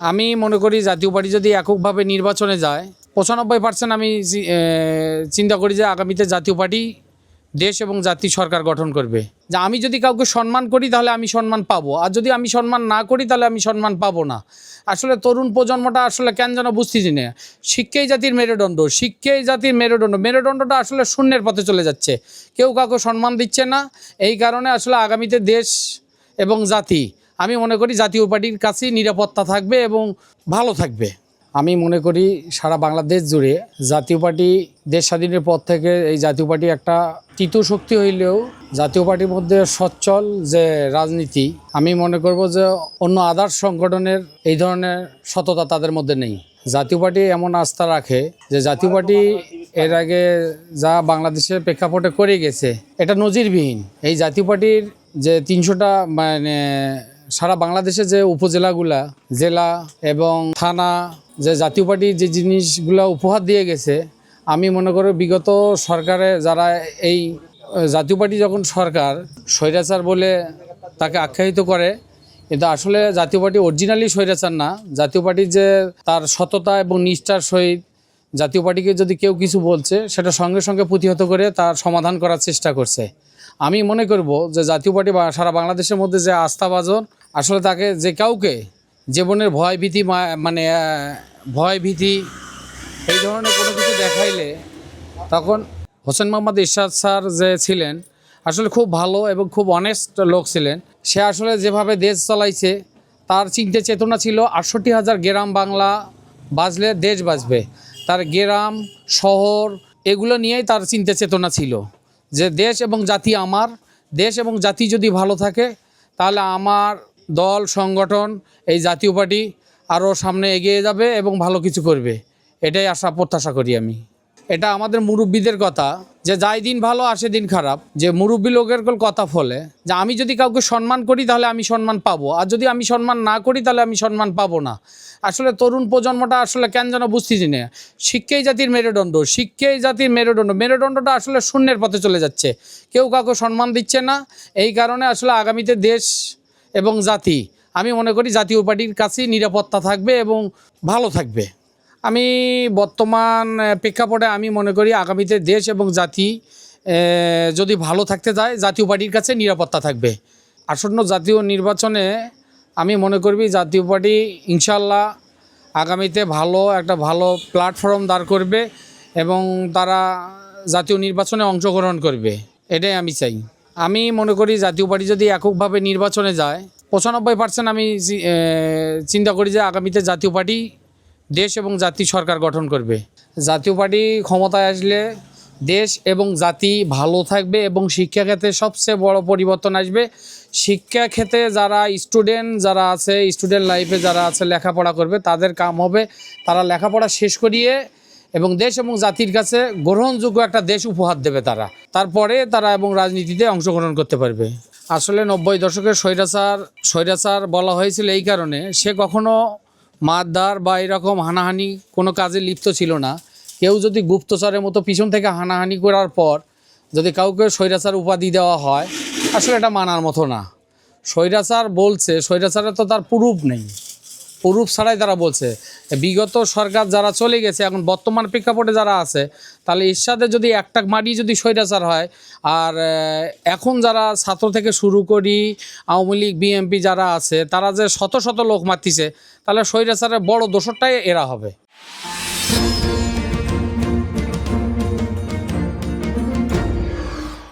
আমি মনে করি জাতীয় পার্টি যদি এককভাবে নির্বাচনে যায়, পঁচানব্বই পার্সেন্ট আমি চিন্তা করি যে আগামীতে জাতীয় পার্টি দেশ এবং জাতি সরকার গঠন করবে। যে আমি যদি কাউকে সম্মান করি, তাহলে আমি সম্মান পাবো। আর যদি আমি সম্মান না করি, তাহলে আমি সম্মান পাবো না। আসলে তরুণ প্রজন্মটা আসলে কেন যেন বুঝতেছি না। শিক্ষাই জাতির মেরুদণ্ড, শিক্ষাই জাতির মেরুদণ্ড। মেরুদণ্ডটা আসলে শূন্যের পথে চলে যাচ্ছে। কেউ কাউকে সম্মান দিচ্ছে না। এই কারণে আসলে আগামীতে দেশ এবং জাতি আমি মনে করি জাতীয় পার্টির কাছেই নিরাপত্তা থাকবে এবং ভালো থাকবে। আমি মনে করি সারা বাংলাদেশ জুড়ে জাতীয় পার্টি দেশ স্বাধীনের পর থেকে এই জাতীয় পার্টি একটা তৃতীয় শক্তি হইলেও জাতীয় পার্টির মধ্যে সচ্ছল যে রাজনীতি, আমি মনে করব যে অন্য আদার্স সংগঠনের এই ধরনের সততা তাদের মধ্যে নেই। জাতীয় পার্টি এমন আস্থা রাখে যে জাতীয় পার্টি এর আগে যা বাংলাদেশের প্রেক্ষাপটে করে গেছে, এটা নজিরবিহীন। এই জাতীয় পার্টির যে তিনশোটা মানে সারা বাংলাদেশে যে উপজেলাগুলা, জেলা এবং থানা, যে জাতীয় পার্টি যে জিনিসগুলো উপহার দিয়ে গেছে, আমি মনে করি বিগত সরকারে যারা এই জাতীয় পার্টি যখন সরকার, স্বৈরাচার বলে তাকে আখ্যায়িত করে, কিন্তু আসলে জাতীয় পার্টি অরিজিনালি স্বৈরাচার না। জাতীয় পার্টির যে তার সততা এবং নিষ্ঠার সহিত জাতীয় পার্টিকে যদি কেউ কিছু বলছে, সেটা সঙ্গে সঙ্গে প্রতিহত করে তার সমাধান করার চেষ্টা করছে। আমি মনে করব যে জাতীয় পার্টি সারা বাংলাদেশের মধ্যে যে আস্থাভাজন আসলে তাকে যে কাউকে জীবনের ভয় ভীতি মানে ভয় ভীতি, এই ধরনের কোনো কিছু দেখাইলে তখন হোসেন মোহাম্মদ ইরশাদ স্যার যে ছিলেন, আসলে খুব ভালো এবং খুব অনেস্ট লোক ছিলেন। সে আসলে যেভাবে দেশ চালাইছে, তার চিন্তা চেতনা ছিল আটষট্টি হাজার গ্রাম বাংলা বাজলে দেশ বাজবে তার গ্রাম, শহর, এগুলো নিয়েই তার চিন্তা চেতনা ছিল যে দেশ এবং জাতি আমার, দেশ এবং জাতি যদি ভালো থাকে, তাহলে আমার দল, সংগঠন, এই জাতীয় পার্টি আরও সামনে এগিয়ে যাবে এবং ভালো কিছু করবে। এটাই আশা, প্রত্যাশা করি আমি। এটা আমাদের মুরব্বীদের কথা, যে যাই দিন ভালো আসে দিন খারাপ। যে মুরব্বী লোকের কথা ফলে, যে আমি যদি কাউকে সম্মান করি তাহলে আমি সম্মান পাবো। আর যদি আমি সম্মান না করি তাহলে আমি সম্মান পাবো না। আসলে তরুণ প্রজন্মটা আসলে কেন যেন বুঝতেছি না। শিক্ষাই জাতির মেরুদণ্ড, শিক্ষাই জাতির মেরুদণ্ড। মেরুদণ্ডটা আসলে শূন্যের পথে চলে যাচ্ছে। কেউ কাউকে সম্মান দিচ্ছে না। এই কারণে আসলে আগামীতে দেশ এবং জাতি। আমি মনে করি জাতীয় পার্টির কাছেই নিরাপত্তা থাকবে এবং ভালো থাকবে। আমি বর্তমান প্রেক্ষাপটে আমি মনে করি আগামীতে দেশ এবং জাতি যদি ভালো থাকতে যায় জাতীয় পার্টির কাছে নিরাপত্তা থাকবে। আসন্ন জাতীয় নির্বাচনে আমি মনে করবি জাতীয় পার্টি ইনশাল্লাহ আগামীতে ভালো, একটা ভালো প্ল্যাটফর্ম দাঁড় করবে এবং তারা জাতীয় নির্বাচনে অংশগ্রহণ করবে। এটাই আমি চাই। আমি মনে করি জাতীয় পার্টি যদি এককভাবে নির্বাচনে যায়, পঁচানব্বই পার্সেন্ট আমি চিন্তা করি যে আগামীতে জাতীয় পার্টি দেশ এবং জাতি সরকার গঠন করবে। জাতীয় পার্টি ক্ষমতায় আসলে দেশ এবং জাতি ভালো থাকবে এবং শিক্ষাক্ষেত্রে সবচেয়ে বড় পরিবর্তন আসবে। শিক্ষাক্ষেত্রে যারা স্টুডেন্ট যারা আছে স্টুডেন্ট লাইফে যারা আছে, লেখাপড়া করবে, তাদের কাম হবে। তারা লেখাপড়া শেষ করিয়ে এবং দেশ এবং জাতির কাছে গ্রহণযোগ্য একটা দেশ উপহার দেবে তারা। তারপরে তারা এবং রাজনীতিতে অংশগ্রহণ করতে পারবে। আসলে নব্বই দশকের স্বৈরাচার স্বৈরাচার বলা হয়েছিল এই কারণে। সে কখনো মারদার বা এরকম হানাহানি কোনো কাজে লিপ্ত ছিল না। কেউ যদি গুপ্তচরের মতো পিছন থেকে হানাহানি করার পর যদি কাউকে স্বৈরাচার উপাধি দেওয়া হয়, আসলে এটা মানার মতো না। স্বৈরাচার বলছে, স্বৈরাচারের তো তার প্রুফ নেই। প্রুফ ছাড়াই তারা বলছে। বিগত সরকার যারা চলে গেছে, এখন বর্তমান প্রেক্ষাপটে যারা আছে, তাহলে ইরশাদে যদি একটা মাটি যদি স্বৈরাচার হয়, আর এখন যারা ছাত্র থেকে শুরু করি, আওয়ামী লীগ বিএমপি যারা আছে, তারা যে শত শত লোক মাতিছে তাহলে স্বৈরাচারের বড় দোষরটাই এরা হবে।